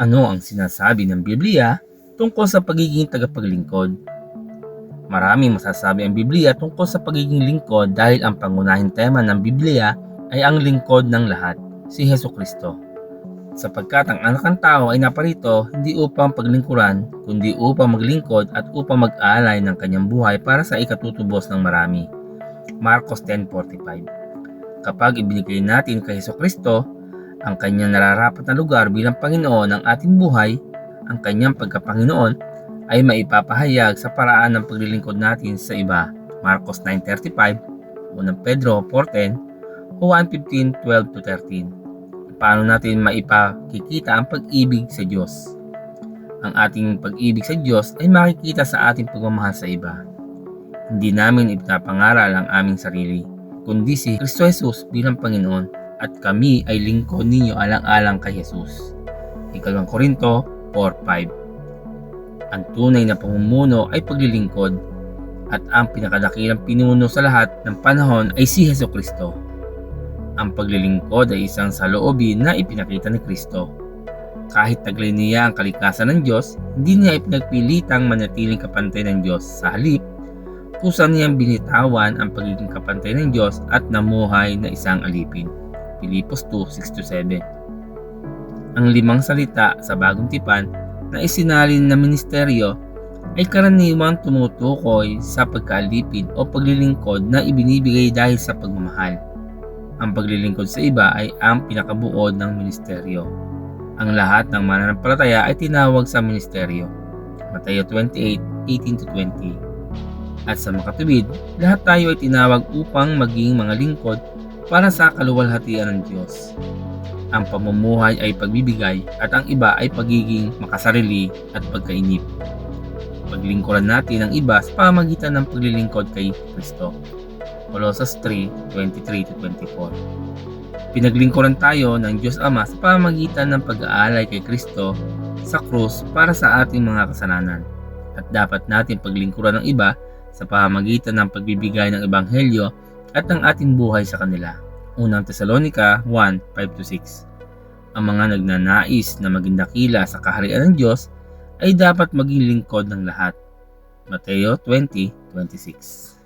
Ano ang sinasabi ng Biblia tungkol sa pagiging tagapaglingkod? Maraming masasabi ang Biblia tungkol sa pagiging lingkod dahil ang pangunahing tema ng Biblia ay ang lingkod ng lahat, si Heso Kristo. Sapagkat ang anak ng tao ay naparito hindi upang paglingkuran, kundi upang maglingkod at upang mag-alay ng kanyang buhay para sa ikatutubos ng marami. Marcos 10.45 Kapag ibinigay natin kay Heso Kristo ang kanyang nararapat na lugar bilang Panginoon ng ating buhay, ang kanyang pagkapanginoon ay maipapahayag sa paraan ng paglilingkod natin sa iba. Marcos 9.35, 1 Pedro 4.10, Juan 15.12-13 Paano natin maipakikita ang pag-ibig sa Diyos? Ang ating pag-ibig sa Diyos ay makikita sa ating pagmamahal sa iba. Hindi namin ipinapangaral ang aming sarili, kundi si Kristo Jesus bilang Panginoon at kami ay lingkod ninyo alang-alang kay Jesus. Ikalawang Korinto 4.5 Ang tunay na pamumuno ay paglilingkod at ang pinakadakilang pinuno sa lahat ng panahon ay si Heso Kristo. Ang paglilingkod ay isang saloobin na ipinakita ni Kristo. Kahit taglay niya ang kalikasan ng Diyos, hindi niya ipinagpilitang manatiling kapantay ng Diyos. Sa halip, kusa niyang binitawan ang pagiging kapantay ng Diyos at namuhay na isang alipin. Pilipos 2.6-7 Ang limang salita sa bagong tipan na isinalin na ministeryo ay karaniwang tumutukoy sa pagkaalipin o paglilingkod na ibinibigay dahil sa pagmamahal. Ang paglilingkod sa iba ay ang pinakabuod ng ministeryo. Ang lahat ng mananampalataya ay tinawag sa ministeryo. Mateo 28:18-20 At sa makatubid, lahat tayo ay tinawag upang maging mga lingkod para sa kaluwalhatian ng Diyos. Ang pamumuhay ay pagbibigay at ang iba ay pagiging makasarili at pagkainip. Paglingkuran natin ang iba sa pamagitan ng paglilingkod kay Kristo. Colossus 3:23-24 Pinaglingkuran tayo ng Diyos Ama sa pamagitan ng pag-aalay kay Kristo sa krus para sa ating mga kasalanan at dapat natin paglingkuran ng iba sa pamamagitan ng pagbibigay ng Ebanghelyo at ng ating buhay sa kanila. Unang Tesalonika 1:5-6 Ang mga nagnanais na maging dakila sa kaharian ng Diyos ay dapat maging lingkod ng lahat. Mateo 20:26